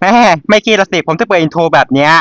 แหมไม่คิดละสิผมจะเปิดอินโทรแบบเนี้ย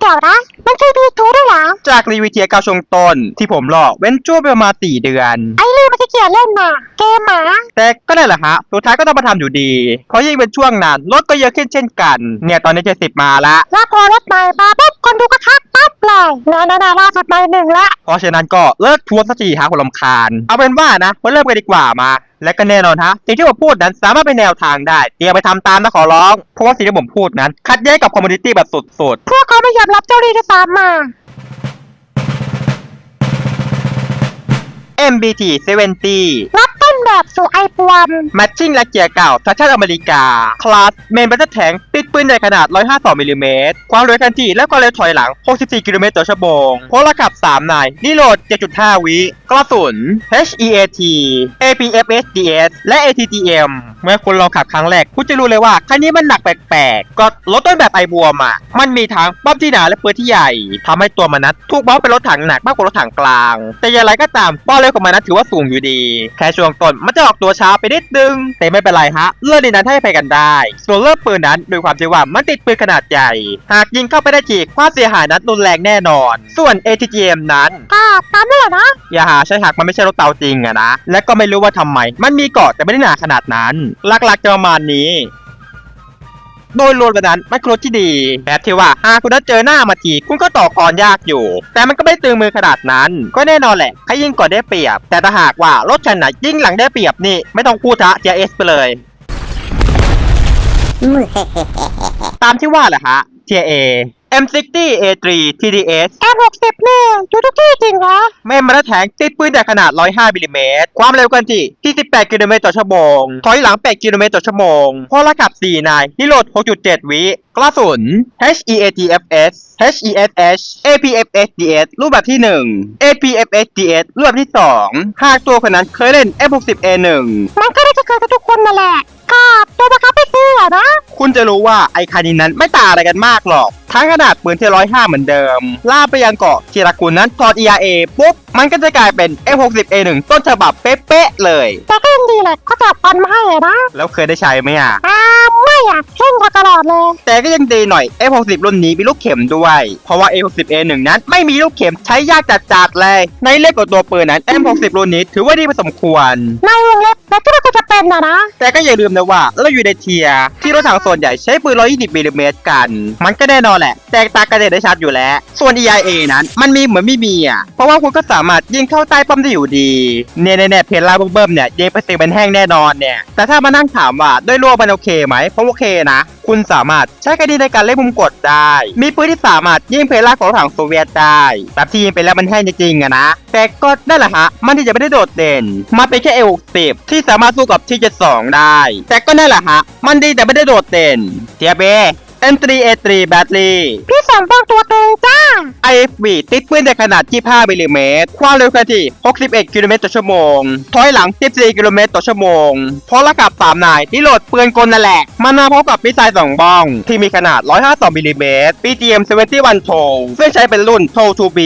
เดี๋ยวนะมันคือมีทูด้วยเหรอจากรีวิวเทียเก้าช่วงต้นที่ผมรอเว้นช่วงไปประมาณสี่เดือนไอ้ลือมันขี้เกียจเล่นน่ะ เกมหมา แต่ก็นั่นแหละฮะ สุดท้ายก็ต้องมาทำอยู่ดีเพราะยิ่งเป็นช่วงนั้นรถก็เยอะขึ้นเช่นกัน เนี่ยตอนนี้เจ็ดสิบมาละ แล้วพอรถใหม่มาปุ๊บคนดูก็คักปั๊บเลยนานานาล่าสุดใหม่หนึ่งละ เพราะฉะนั้นก็เลิกทวนสักทีฮะคนลำคาญ เอาเป็นว่านะมาเริ่มกันดีกว่ามา และก็แน่นอนฮะสิ่งที่ผมพูดนั้นสามารถเป็นแนวทางได้เตรียมไปทำตามนะขอร้อง เพราะว่าสิ่งที่ผมพูดนั้น ขัดแย้งกับคอมมูนิตี้แบบสุดพวกเขาไม่ยอมรับเจ้าหนี้ที่ตามมา MBT 70รับต้น แบบสู่ไอปวม แมทชิ่งและเกียร์เก่าสัญชาติอเมริกา คลาส เมนบัตเตอร์แทงติดปืนใหญ่ขนาด 152มิลลิเมตร ความเร็วคันที่และความเร็วถอยหลัง 64 กิโลเมตรต่อชั่วโมงพลขับ 3 นายรีโหลด7.5 วิกระสุน HEAT APFSDS และ ATTM เมื่อคุณลองขับครั้งแรก คุณจะรู้เลยว่าคันนี้มันหนักแปลกๆ ก็รถต้นแบบไอบวมอะ มันมีทั้งป้อมที่หนาและปืนที่ใหญ่ทำให้ตัวมันนั้นถูกมองเป็นรถถังหนักมากกว่ารถถังกลาง แต่อย่างไรก็ตามป้อมเร็วของมันนั้นถือว่าสูงอยู่ดี แค่ช่วงต้นมันจะออกตัวช้าไปนิดนึง แต่ไม่เป็นไรฮะเลื่อนในนั้นให้ไปกันได้ส่วนเลื่อนปืนนั้นโดยความที่ว่ามันติดปืนขนาดใหญ่ หากยิงเข้าไปได้ทีความเสียหายนั้นรุนแรงแน่นอน ส่วน ATGM นั้นก็ตามนั่นแหละนะอย่าหาใช่หากมันไม่ใช่รถเตาจริงอะนะและก็ไม่รู้ว่าทำไม มันมีเกาะแต่ไม่ได้หนาขนาดนั้นหลักๆจะประมาณนี้ โดยรวมไปนั้นมันคือรถที่ดีแบบที่ว่าหากคุณนัดเจอหน้ามาทีคุณก็ต่อกรยากอยู่ แต่มันก็ไม่ได้ตึงมือขนาดนั้น ก็แน่นอนแหละใครยิ่งก่อนได้เปรียบ แต่ถ้าหากว่ารถคันไหนยิ่งหลังได้เปรียบนี่ไม่ต้องพูดทะ GS ไปเลย ตามที่ว่าแหละฮะ TA M60 A3 TDS แอ หกสิบนี่อยู่ทุกที่จริงเหรอ แม่มาตรแทงติดปืนใหญ่ขนาด 105มิลลิเมตรความเร็วกันที่48กิโลเมตรต่อชั่วโมง ถอยหลัง 8 กิโลเมตรต่อชั่วโมงพอระกับ 4 นายนิโหลด 6.7 วิกระสุน HEATFS HESH APFSDS รูปแบบที่ 1 APFSDS รูปแบบที่ 2 หากตัวคนนั้นเคยเล่น F60A1 มันก็ได้จะเกิดกับทุกคนนั่นแหละก็ตัวบังคับไม่ซื้ออะนะ คุณจะรู้ว่าไอ้คันนี้นั้นไม่ต่างอะไรกันมากหรอก ทั้งขนาดปืนที่105เหมือนเดิม ล่ากไปยังเกาะทีละคุณนั้นถอด ERA ปุ๊บ มันก็จะกลายเป็น F60A1 ต้นฉบับเป๊ะๆเลย แต่ก็ยังดีแหละก็จับปันมาให้อะนะ แล้วเคยได้ใช้ไหมอะอ่าไม่ อะเพ่งมาตลอดเลย แต่ก็ยังดีหน่อย F60 รุ่นนี้มีลูกเข็มด้วย เพราะว่า F60A1 นั้นไม่มีลูกเข็มใช้ยากจัดๆเลย ในเล็กกว่าตัวปืนนั้น M60 รุ่นนี้ถือว่าดีพอสมควร ในวงเล็บแล้วที่มันก็จะเป็นนะนะ แต่ก็อย่าลืมนะว่า เราอยู่ในเทียร์ที่รถถังส่วนใหญ่ใช้ปืน 120มิลลิเมตรกัน มันก็แน่นอนแหละ แตกต่างกันได้ชัดอยู่แล้ว ส่วน EIA นั้น มันมีเหมือนไม่มีอะ เพราะว่าคุณก็สามารถยิงเข้าใต้ป้อมได้อยู่ดีเนี่ยแน่ๆเพลล่าเบิ่มเนี่ยยิงไปสิเป็นแห้งแน่นอนเนี่ยแต่ถ้ามานั่งถามว่าโดยรวมมันโอเคไหมผมโอเคนะ คุณสามารถใช้กระดีในการเล่นมุมกดได้ มีปืนที่สามารถยิงเพลล่าของถังโซเวียตได้แบบที่ยิงไปแล้วมันแห้งจริงๆอะนะ แต่ก็ได้แหละฮะ มันที่จะไม่ได้โดดเด่นมันเป็นแค่เอลสิบที่สามารถสู้กับที่จะสองได้ แต่ก็ได้แหละฮะ มันดีแต่ไม่ได้โดดเด่นเทียเบ M3A3 แบตเตอรี่พี่สองบอกตัวเต็งจ้า IFB ติดปืนในขนาด 25มิลลิเมตร ความเร็วคันที่ 61 กิโลเมตรต่อชั่วโมง ถอยหลัง 14 กิโลเมตรต่อชั่วโมง พร้อมระกับ 3 นายที่โหลดปืนกลนั่นแหละมันมาพร้อมกับมิสไซล์2บ้อง ที่มีขนาด 152มิลลิเมตร PGM 71 t o ซึ่งใช้เป็นรุ่น t o 2B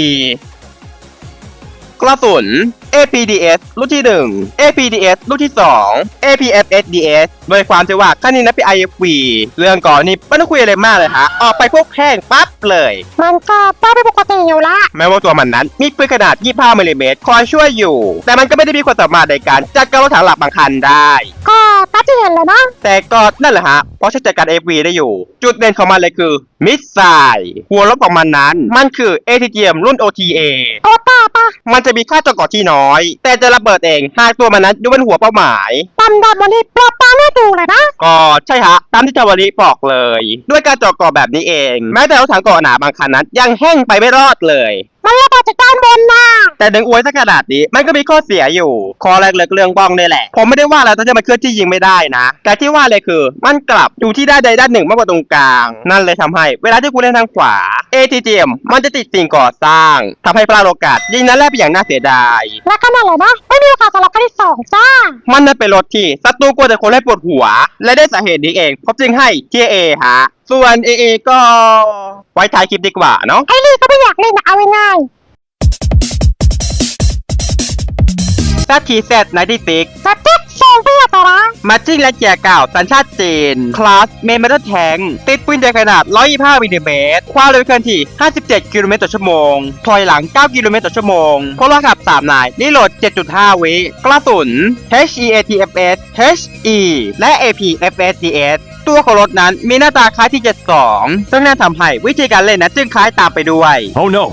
กระสุน APDS รุ่นที่ 1 APDS รุ่นที่ 2 APFSDS โดยความที่ว่าขั้นนี้นะเป็น IFV เรื่องก่อนนี่ไม่ต้องคุยอะไรมากเลยฮะ ออกไปพวกแห้งปั๊บเลย มันก็ป้าไม่ปกติอยู่ละแม้ว่าตัวมันนั้น มีปืนขนาด 25มิลลิเมตรคอยช่วยอยู่ แต่มันก็ไม่ได้มีความสามารถในการจัดการรถถังหลักบางคันได้ ก็ตามที่เห็นเลยนะแต่ก็นั่นแหละฮะ เพราะใช้จัดการ FV ได้อยู่ จุดเด่นของมันเลยคือมิสไซล์หัวลบของมันนั้น มันคือ ATGM รุ่น OTA โอต้าปะมันจะมีค่าจอเกาะที่น้อยแต่จะระเบิดเอง หากตัวมันนั้นอยู่บนหัวเป้าหมายดำดำวันนี้ปลาปลาไม่ดูเลยนะ ก็ใช่ฮะ ตามที่จาวาริบอกเลย ด้วยการเจาะเกาะแบบนี้เอง แม้แต่รถถังเกาะหนาบางคันนั้นยังแห้งไปไม่รอดเลย มันระเบิดจากด้านบนนะ แต่ดึงอวยสักขนาดนี้มันก็มีข้อเสียอยู่ ข้อแรกเลยเรื่องบ้องนี่แหละ ผมไม่ได้ว่าแล้วถ้าจะมาเคลื่อนที่ยิงไม่ได้นะ แต่ที่ว่าเลยคือ มันกลับอยู่ที่ด้านใดด้านหนึ่งมากกว่าตรงกลาง นั่นเลยทำให้ เวลาที่คุณเล่นทางขวา ATGM มันจะติดสิ่งก่อสร้างทำให้พลาดโอกาสยิงนั้นแรกไปอย่างน่าเสียดายแล้วก็นั่นแหละนะไม่มีโอกาสสำหรับคนที่สองจ้ามันนั่นเป็นรถที่ศัตรูกลัวแต่คนให้ปวดหัว และได้สาเหตุนี้เองผมจึงให้ TA ฮะส่วน AA ก็ไว้ท้ายคลิปดีกว่าเนาะไอ้ลี่ก็ไม่อยากเล่นนะเอาง่าย ซัทีเซต96ๆสเต็กเซงเรียกอะไรนะมาจิ้งและเกียร์เก่าสัญชาติจีน คลาสเมนเมทัลแทงติดปืนใหญ่ขนาด 125มิลลิเมตร ความเร็วเคลื่อนที่ 57 กิโลเมตรต่อชั่วโมง ถอยหลัง 9 กิโลเมตรต่อชั่วโมงพลขับ 3 นายนี่โหลด 7.5 วิกระสุน HEATFS HE และ APFSDS ตัวของรถนั้นมีหน้าตาคล้ายที่ 72ซึ่งนั่นทำให้วิธีการเล่นนั้นจึงคล้ายตามไปด้วย Oh no!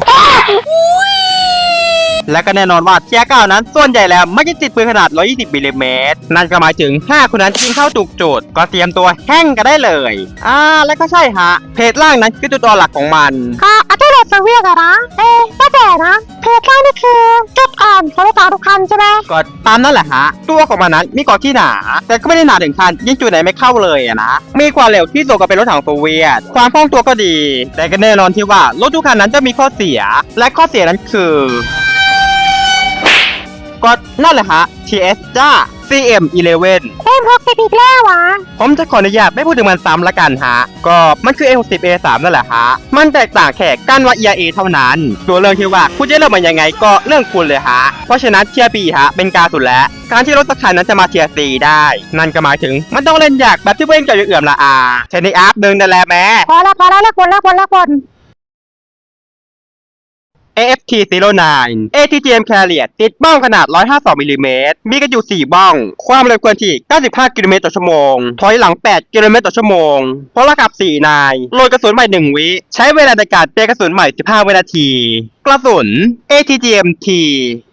และก็แน่นอนว่าเทียร์เก้านั้น ส่วนใหญ่แล้วไม่จะติดปืนขนาด 120มิลลิเมตรนั่นก็หมายถึง 5 คนนั้นยิงเข้าถูกจุด ก็เตรียมตัวแห้งกันได้เลย อ่า และก็ใช่ฮะ เพจล่างนั้นคือจุดอ่อนหลักของมันก็อัตโนมัติเรียกอะไรนะ เอ๊ะก็แต่นะเพจล่างนี่คือจุดอ่อนของรถต่อทุกคันใช่ไหมก็ตามนั่นแหละฮะ ตัวของมันนั้นมีเกราะที่หนา แต่ก็ไม่ได้หนาถึงขั้นยิงจุดไหนไม่เข้าเลยอะนะ มีความเร็วที่สูงกว่าเป็นรถถังโซเวียต ความคล่องตัวก็ดี แต่ก็แน่นอนที่ว่ารถทุกคันนั้นจะมีข้อเสีย และข้อเสียนั้นคือ ก็นั่นแหละฮะ TS จ้า CM11 เอ็มหกสิบอีกแล้ววะผมจะขออนุญาตไม่พูดถึงมันซ้ำละกันฮะ ก็มันคือ A60 A3 นั่นแหละฮะ มันแตกต่างแค่การว่า ERA เท่านั้น ตัวเรื่องที่ว่าคุณจะเลือกมันยังไงก็เรื่องคุณเลยฮะ เพราะฉะนั้นเทียร์ B ฮะ เป็นกลารสุดแล้ว การที่รถสักคันนั้นจะมาเทียร์ C ได้ นั่นก็หมายถึงมันต้องเล่นยากแบบที่เว้นกับเอื่อมละอาเช่นในอัพหนึ่งนั่นแหละแม่พอแล้วพอแล้วเลิกบนเลิกบนเลิกบน AFT 09 ATGM Carrier ติดบ้องขนาด 152มิลลิเมตร มีกันอยู่ 4 บ้อง ความเร็วควรที่ 95 กิโลเมตรต่อชั่วโมง ถอยหลัง 8 กิโลเมตรต่อชั่วโมงพลกับ 4 นาย โหลดกระสุนใหม่ 1 วิ ใช้เวลาในการเตรียมกระสุนใหม่ 15 วินาที ระสุน ATGM-T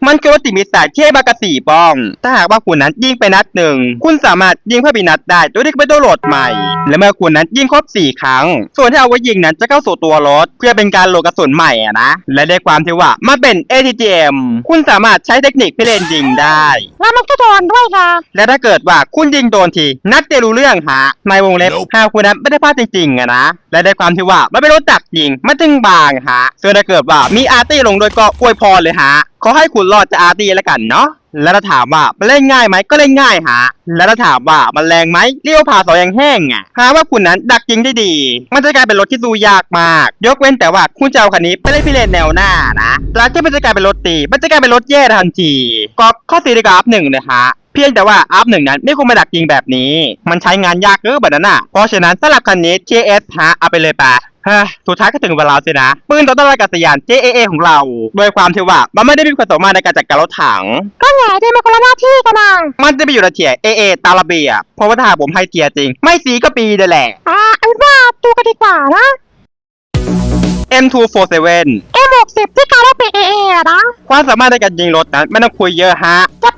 มันคือวัตถุมิสไซล์ที่ให้มากระสี่บ้อง ถ้าหากว่าคุณนั้นยิงไปนัดหนึ่ง คุณสามารถยิงเพิ่มอีกนัดได้โดยที่ไม่ต้องโหลดใหม่ และเมื่อคุณนั้นยิงครบ 4 ครั้ง ส่วนที่เอาไว้ยิงนั้นจะเข้าสู่ตัวรถ เพื่อเป็นการโหลดกระสุนใหม่อะนะ และด้วยความที่ว่ามันเป็น ATGM คุณสามารถใช้เทคนิคเพื่อเล่นยิงได้ แล้วมันก็โดนด้วยนะ และถ้าเกิดว่าคุณยิงโดนที นัดจะรู้เรื่องฮะในวงเล็บ Nope หากคุณนั้นไม่ได้พลาดจริงๆอะนะ และด้วยความที่ว่ามันเป็นรถดักยิงมันจึงบางฮะส่วนถ้าเกิดว่ามีอาร์ตี้ลงโดวยก็อวยพรเลยฮะขอให้คุณรอดจากอาร์ตี้แล้วกันเนาะแล้วถ้าถามว่ามันเล่นง่ายไหมก็เล่นง่ายฮะแล้วถ้าถามว่ามันแรงไหมเรียกว่าผ่าสอยยังแห้งอะหาว่าคุณนั้นดักยิงได้ดี มันจะกลายเป็นรถที่สู้ยากมาก ยกเว้นแต่ว่าคุณจะเอาคันนี้ไปเล่นพิเรนแนวหน้านะแล้วที่มันจะกลายเป็นรถตีมันจะกลายเป็นรถแย่ทันทีก็ข้อสียในกราฟหนึ่งเลยฮะ เพียงแต่ว่าอัพหนึ่งนั้นไม่ควรมาดักยิงแบบนี้ มันใช้งานยากเกินแบบนั้นอะ เพราะฉะนั้นสำหรับคันนี้ JS ฮะเอาไปเลยปะเฮ้ยสุดท้ายก็ถึงเวลาสินะ ปืนต่อต้านอากาศยาน JAA ของเรา โดยความที่ว่า มันไม่ได้มีความสามารถในการจัดการรถถัง ก็ไงได้มาคนละหน้าที่กันนะมันจะไปอยู่ในเทียร์ AA ตามระเบียบเพราะว่าถ้าหากผมให้เทียร์จริง ไม่สีก็ปีนั่นแหละ อ่าเอาเป็นว่าดูกันดีกว่านะ M247 เอ็มหกสิบที่การได้เป็นเอเอะนะ ความสามารถในการยิงรถนั้นไม่ต้องคุยเยอะฮะ จะ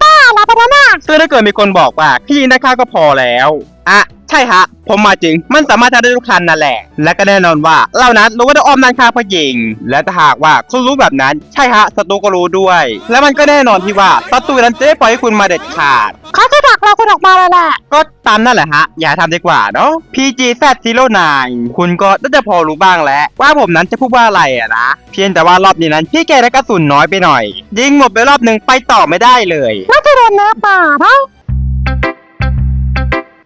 ป้าละปะนะน่ะซึ่งถ้าเกิดมีคนบอกว่าพี่ยิงได้ค่าก็พอแล้ว อะ ใช่ฮะ ผมมาจริง มันสามารถทำได้ทุกคันนั่นแหละ และก็แน่นอนว่า เรานั้นรู้ว่าต้องอ้อมด้านข้างเพื่อยิง และถ้าหากว่าคุณรู้แบบนั้น ใช่ฮะศัตรูก็รู้ด้วย และมันก็แน่นอนที่ว่าศัตรูนั้นจะไม่ปล่อยให้คุณมาเด็ดขาด เขาจะดักเราคนออกมาแล้วแหละ ก็ตามนั่นแหละฮะ อย่าทำดีกว่าเนาะ PGZ09 คุณก็น่าจะพอรู้บ้างแล้ว ว่าผมนั้นจะพูดว่าอะไรอะนะ เพียงแต่ว่ารอบนี้นั้นพี่แกได้กระสุนน้อยไปหน่อย ยิงหมดไปรอบหนึ่งไปต่อไม่ได้เลย น่าจะโดนเนื้อป่านะ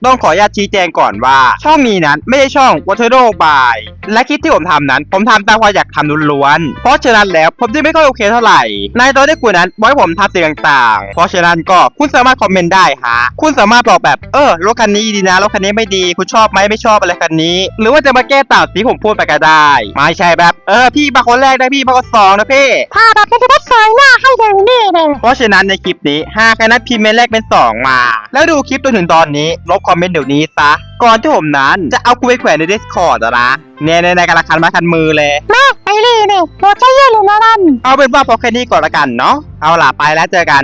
ต้องขออนุญาตชี้แจงก่อนว่า ช่องนี้นั้นไม่ใช่ช่อง Water d o by และคลิปที่ผมทำนั้น ผมทำตามความอยากทำล้วนๆเพราะฉะนั้นแล้วผมจะไม่ค่อยโอเคเท่าไหร่ ในตอนที่คุณนั้นบอกให้ผมทำสิ่งต่างๆ เพราะฉะนั้นก็คุณสามารถคอมเมนต์ได้ฮะคุณสามารถบอกแบบเออรถคันนี้ดีนะรถคันนี้ไม่ดีคุณชอบไหมไม่ชอบอะไรคันนี้ หรือว่าจะมาแก้ต่างที่ผมพูดไปก็ได้ ไม่ใช่แบบเออพี่มาคนแรกได้พี่มาคนสองนะพี่พาแบบมันจะได้สายหน้าให้เลยนี่เลยเพราะฉะนั้นในคลิปนี้หากใครนั้นพิมพ์เมนแรกเป็น2มา แล้วดูคลิปจนถึงตอนนี้ลบคอมเมนต์เดี๋ยวนี้ซะก่อนที่ผมนั้นจะเอากูไปแขวนใน Discord อะนะเนี่ยในในกระคันมาคันมือเลยแม่ไอ้ลี่นี่โดนใจเย็นเลยนะนั่นเอาเป็นว่าพอแค่นี้ก่อนละกันเนาะเอาล่ะไปแล้วเจอกัน